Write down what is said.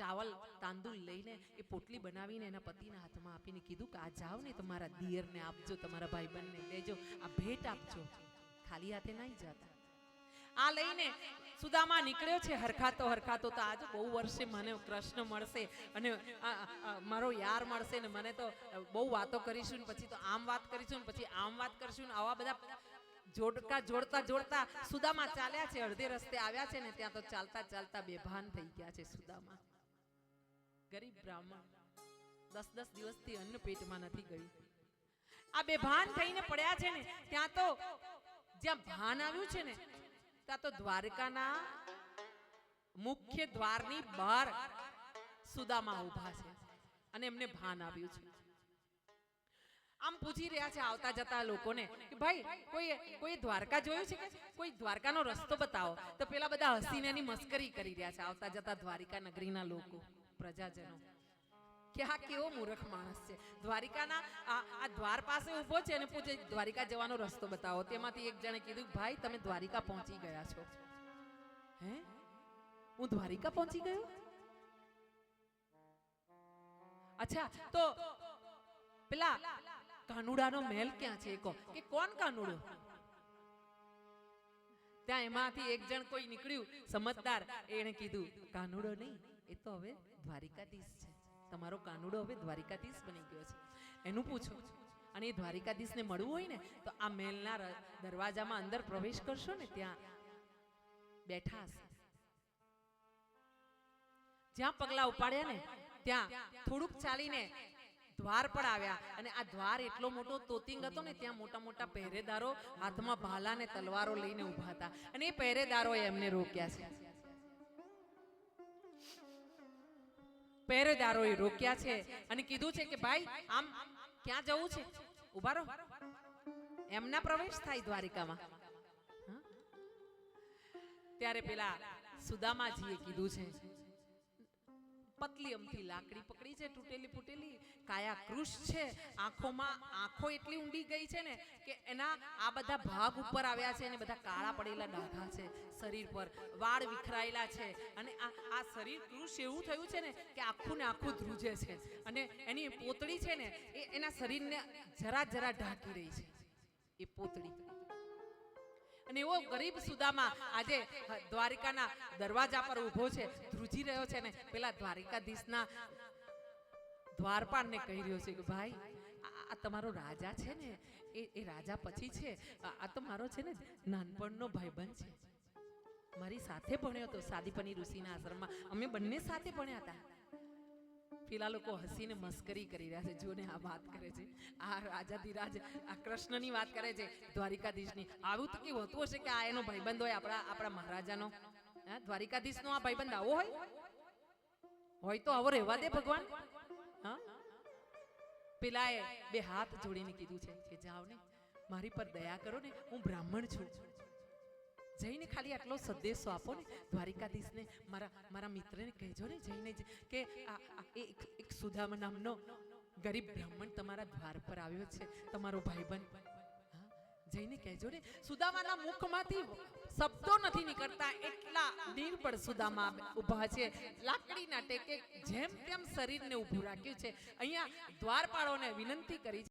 ચાવલ તાંદુલ લઈને એ પોટલી બનાવીને એના પતિના હાથમાં આપીને કીધું કે, આ જાઓ ને તમારા દિયરને આપજો, તમારા ભાઈબંધને લેજો, આ ભેટ આપજો. ખાલી હાથે નહીં જતા. આ લઈને સુદામા નીકળ્યો છે હરખાતો હરખાતો તો આજે બહુ વર્ષે મને કૃષ્ણ મળશે અને મારો યાર મળશે ને મને તો બહુ વાતો કરીશું ને પછી તો આમ વાત કરીશું ને પછી આમ વાત કરીશું ને આવા બધા જોડકા જોડતા જોડતા સુદામા ચાલ્યા છે, અડધે રસ્તે આવ્યા છે ને ત્યાં તો ચાલતા ચાલતા બેભાન થઈ ગયા છે સુદામા. ગરીબ બ્રાહ્મણ દસ દસ દિવસથી અન્ન પેટમાં નથી ગયું આ બેભાન થઈને પડ્યા છે ને, ત્યાં તો જ્યાં ભાન આવ્યું છે ને, ત્યાં તો દ્વારકાના મુખ્ય દ્વારની બહાર સુદામા ઊભા છે અને એમને ભાન આવ્યું છે. આમ પૂછી રહ્યા છે આવતા જતા લોકોને કે ભાઈ કોઈ કોઈ દ્વારકા જોયું છે કે કોઈ દ્વારકાનો રસ્તો બતાવો? તો પેલા બધા હસીને એની મસ્કરી કરી રહ્યા છે આવતા જતા દ્વારિકા નગરીના લોકો. પ્રજાજનો. કે આ કેવો મૂર્ખ માણસ છે. દ્વારિકાના આ દ્વાર પાસે ઊભો છે અને પૂછે, દ્વારિકા જવાનો રસ્તો બતાવો. તેમાંથી એક જણે કીધું, ભાઈ, તમે દ્વારિકા પહોંચી ગયા છો. હે? હું દ્વારિકા પહોંચી ગયો? અચ્છા, તો પેલા કાનુડાનો મહેલ ક્યાં છે કો કે કોણ કાનુડો? ત્યાં એમાંથી એક જણ કોઈ નીકળ્યું, સમજદાર, એણે કીધું, કાનુડો નહીં. એ તો હવે દ્વારિકાધીશ છે. તમારો કાનુડો હવે દ્વારિકાધીશ બની ગયો છે. એનું પૂછો. અને એ દ્વારિકાધીશને મળવું હોય ને, તો આ મહેલના દરવાજામાં અંદર પ્રવેશ કરશો ને ત્યાં બેઠા હશે. જ્યાં પગલા ઉપાડ્યા ને, ત્યાં થોડુંક ચાલીને દ્વાર પર આવ્યા. અને આ દ્વાર એટલો મોટો તોતિંગ હતો ને, ત્યાં મોટા મોટા પહેરેદારો હાથમાં ભાલા ને તલવારો લઈને ઊભા હતા. અને એ પહેરેદારોએ એમને રોક્યા છે. પહેરેદારોએ રોક્યા છે અને કીધું છે કે ભાઈ, આમ ક્યાં જવું છે? ઊભા રહો. એમના પ્રવેશ થાય દ્વારિકામાં? ત્યારે પેલા સુદામાજીએ કીધું છે પતલી અમથી લાકડી પકડી છે, તૂટેલી ફૂટેલી, કાયા કૃશ છે, આંખોમાં આંખો એટલી ઊંડી ગઈ છે ને કે એના આ બધા ભાગ ઉપર આવ્યા છે અને બધા કાળા પડેલા ડાઘા છે, શરીર પર વાળ વિખરાયેલા છે અને આ આ શરીર કૃશ એવું થયું છે ને કે આખું ને આખું ધ્રુજે છે અને એની પોતળી છે ને એ એના શરીરને જરા જરા ઢાંકી રહી છે, એ પોતળી. અને એવો ગરીબ સુદામા આજે દ્વારિકાના દરવાજા પર ઊભો છે, ધ્રુજી રહ્યો છે ને પેલા દ્વારિકાધીશના દ્વારપાળને કહી રહ્યો છે કે, ભાઈ, આ તમારો રાજા છે ને, એ એ રાજા પછી છે, આ તો મારો છે ને નાનપણનો ભાઈબંધ છે. મારી સાથે ભણ્યો હતો સાદીપની ઋષિના આશ્રમમાં. અમે બંને સાથે ભણ્યા હતા. પેલા લોકો હસીને મસ્કરી કરી રહ્યા છે જોને આ વાત કરે છે. આ રાજાધિરાજ આ કૃષ્ણની વાત કરે છે, દ્વારિકાધીશની. આવું તો કેવું હોતું હશે કે આ એનો ભાઈબંધ હોય, આપણા આપણા મહારાજાનો? હા, દ્વારિકાધીશનો આ ભાઈબંધ આવો હોય? હોય તો આવો, રહેવા દે ભગવાન. હા? પેલાએ બે હાથ જોડીને કીધું છે કે જાઓ ને, મારી પર દયા કરો ને, હું બ્રાહ્મણ છું. જઈને ખાલી આટલો સંદેશો આપો ને, દ્વારિકાધીશને, મારા મારા મિત્રને કહેજો ને જઈને કે એક એક નામનો ગરીબ બ્રાહ્મણ તમારા દ્વાર પર આવ્યો છે, તમારો ભાઈબંધ. જઈને કહેજો ને, સુદામાના મુખમાંથી શબ્દો નથી નીકળતા, એટલા નિર્બળ સુદામા ઊભા છે, લાકડીના ટેકે જેમ તેમ શરીરને ઊભું રાખ્યું છે. અહીંયા દ્વારપાળોને વિનંતી કરી છે